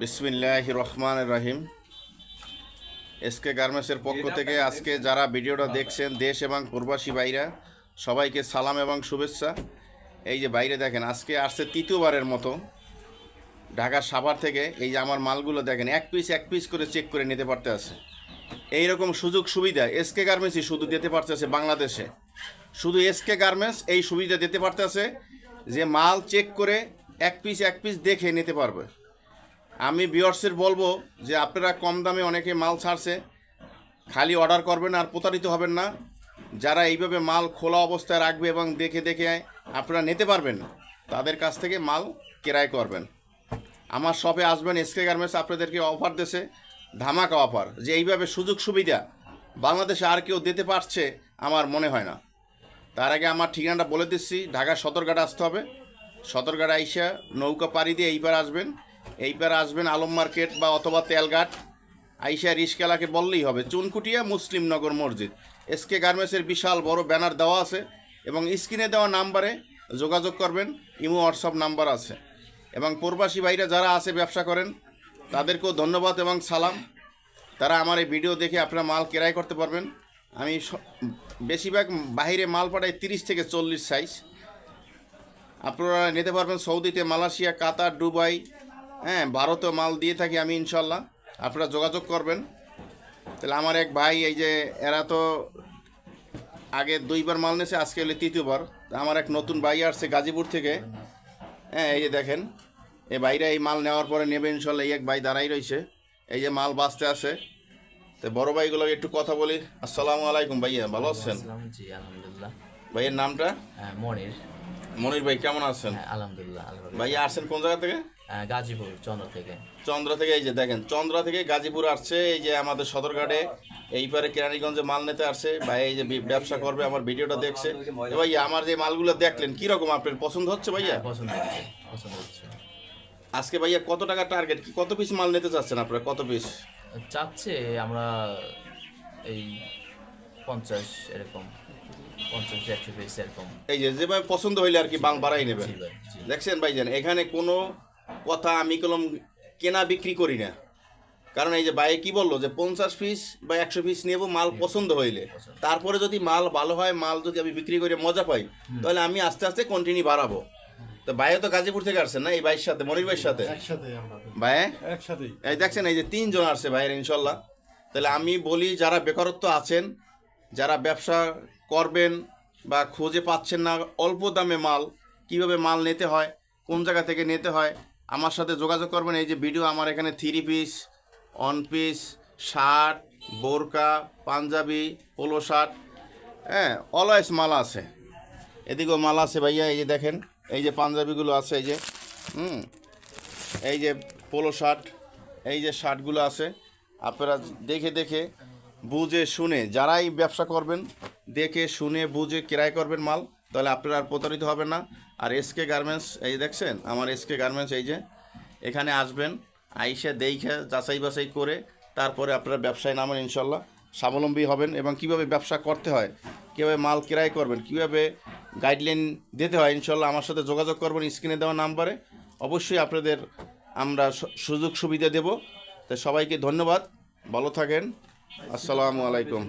বিসমিল্লাহ রহমান রহিম। এসকে গার্মেন্টসের পক্ষ থেকে আজকে যারা ভিডিওটা দেখছেন, দেশ এবং প্রবাসী বাইরা সবাইকে সালাম এবং শুভেচ্ছা। এই যে বাইরে দেখেন, আজকে আসছে তৃতীয়বারের মতো ঢাকার সাভার থেকে। এই যে আমার মালগুলো দেখেন, এক পিস এক পিস করে চেক করে নিতে পারতে আছে এই রকম সুযোগ সুবিধা এসকে গার্মেন্টসই শুধু দিতে পারতেছে বাংলাদেশে। শুধু এসকে গার্মেন্টস এই সুবিধা দিতে পারতেছে যে মাল চেক করে এক পিস এক পিস দেখে নিতে পারবে। আমি বিয়ার্সের বলব যে আপনারা কম দামে অনেকে মাল ছাড়ছে, খালি অর্ডার করবেন আর প্রতারিত হবেন না। যারা এইভাবে মাল খোলা অবস্থায় রাখবে এবং দেখে দেখে আপনারা নিতে পারবেন, তাদের কাছ থেকে মাল কেরাই করবেন। আমার শপে আসবেন এসকে গার্মেন্টস আপনাদেরকে অফার দেছে, ধামাকা অফার যে এইভাবে সুযোগ সুবিধা বাংলাদেশে আর কেউ দিতে পারছে আমার মনে হয় না। তার আগে আমার ঠিকানাটা বলে দিচ্ছি ঢাকা সদরঘাট আসতে হবে। সদরঘাট আইসা নৌকা পাড়ি দিয়ে এইবার আসবেন। এইবার আসবেন আলম মার্কেট বা অথবা তেলঘাট। আইসা রিস্কালাকে বললেই হবে। চুনকুটিয়া মুসলিমনগর মসজিদ। এসকে গার্মেন্টসের বিশাল বড় ব্যানার দেওয়া আছে এবং স্ক্রিনে দেওয়া নাম্বারে যোগাযোগ করবেন। ইমো, হোয়াটসঅ্যাপ নাম্বার আছে। এবং প্রবাসী ভাইরা যারা আছে, ব্যবসা করেন, তাদেরকেও ধন্যবাদ এবং সালাম। তারা আমার এই ভিডিও দেখে আপনারা মাল কেরাই করতে পারবেন। আমি বেশিরভাগ বাইরে মাল পাঠাই তিরিশ থেকে চল্লিশ সাইজ আপনারা নিতে পারবেন সৌদিতে মালয়েশিয়া, কাতার, দুবাই হ্যাঁ ভারতেও মাল দিয়ে থাকি আমি ইনশাল্লাহ। আপনারা যোগাযোগ করবেন। তাহলে আমার এক ভাই এই যে এরা তো আগে দুইবার মাল নিয়েছে আজকে হলে তৃতীয়বার। তা আমার এক নতুন ভাই আসছে গাজীপুর থেকে। হ্যাঁ এই যে দেখেন এই ভাইরা এই মাল নেওয়ার পরে নেবে ইনশাল্লাহ এই এক ভাই দাঁড়াই রয়েছে এই যে মাল বাঁচতে আছে। তো বড় ভাইগুলোকে একটু কথা বলি। আসসালামু আলাইকুম ভাইয়া ভালো আছেন? জি আলহামদুলিল্লাহ। ভাইয়ের নামটা? হ্যাঁ, মনির। মনির ভাই কেমন আছেন? হ্যাঁ, আলহামদুলিল্লাহ। ভাইয়া আসছেন কোন জায়গা থেকে? গাজীপুর চন্দ্র থেকে। চন্দ্রা থেকে এই যে দেখেন চন্দ্রা থেকে গাজীপুর আসছে এই যে আমাদের সদরঘাটে এই পারে কেরানীগঞ্জে মাল নিতে আসছে ভাই এই যে ব্যবসা করবে আমার ভিডিওটা দেখছে। ভাইয়া আমার যে মালগুলো দেখলেন কীরকম আপনার পছন্দ হচ্ছে ভাইয়া? পছন্দ হচ্ছে পছন্দ হচ্ছে। আজকে ভাইয়া কত টাকা টার্গেট কি কত পিস মাল নিতে চাচ্ছেন আপনারা? কত পিস চাচ্ছে আমরা এই পঞ্চাশ এরকম পঞ্চাশ একশো পিস এরকম। এই যে যেভাবে পছন্দ হইলে আর কি বাং বাড়াই নেবেন দেখছেন ভাইজান এখানে কোনো কথা আমি কলম কেনা বিক্রি করি না। কারণ এই যে ভাই কি বলল যে পঞ্চাশ পিস বা একশো পিস নেব মাল পছন্দ হইলে। তারপরে যদি মাল ভালো হয় মাল যদি আমি বিক্রি করে মজা পাই তাহলে আমি আস্তে আস্তে কন্টিনিউ বাড়াবো। তো ভাইও তো গাজীপুর থেকে আসছেন না এই ভাইয়ের সাথে মনির ভাইয়ের সাথে? একসাথে ভাই? একসাথেই। এই দেখছেন এই যে তিনজন আসছে ভাইয়ের ইনশাল্লাহ। তাহলে আমি বলি যারা বেকারত্ব আছেন যারা ব্যবসা করবেন বা খুঁজে পাচ্ছেন না অল্প দামে মাল কীভাবে মাল নিতে হয় কোন জায়গা থেকে নিতে হয় আমার সাথে যোগাযোগ করবেন, এই যে ভিডিও আমার এখানে three piece one piece shirt বোরকা পাঞ্জাবি পোলো শার্ট হ্যাঁ অলওয়েজ মাল আছে। এদিকেও মাল আছে ভাইয়া, এই যে দেখেন, এই যে পাঞ্জাবিগুলো আছে, এই যে, হুম, এই যে পোলো শার্ট এই যে শার্টগুলো আছে, আপনারা দেখে দেখে, বুঝে শুনে, যারাই ব্যবসা করবেন, দেখে শুনে, বুঝে ক্রয় করবেন মাল। তাহলে আপনারা আর প্রতারিত হবেন না। আর এসকে গার্মেন্টস এই দেখছেন? আমার এসকে গার্মেন্টস এই যে। এখানে আসবেন, আইসা দেখে, যাচাই বাছাই করে, তারপরে আপনারা ব্যবসায় নামেন ইনশাল্লাহ। স্বাবলম্বী হবেন এবং কীভাবে ব্যবসা করতে হয়, কীভাবে মাল ক্রয় করবেন, কীভাবে গাইডলাইন দিতে হয়, ইনশাল্লাহ আমার সাথে যোগাযোগ করবেন স্ক্রিনে দেওয়া নাম্বারে। অবশ্যই আপনাদের আমরা সুযোগ সুবিধা দেব। তো সবাইকে ধন্যবাদ। ভালো থাকেন। আসসালামু আলাইকুম।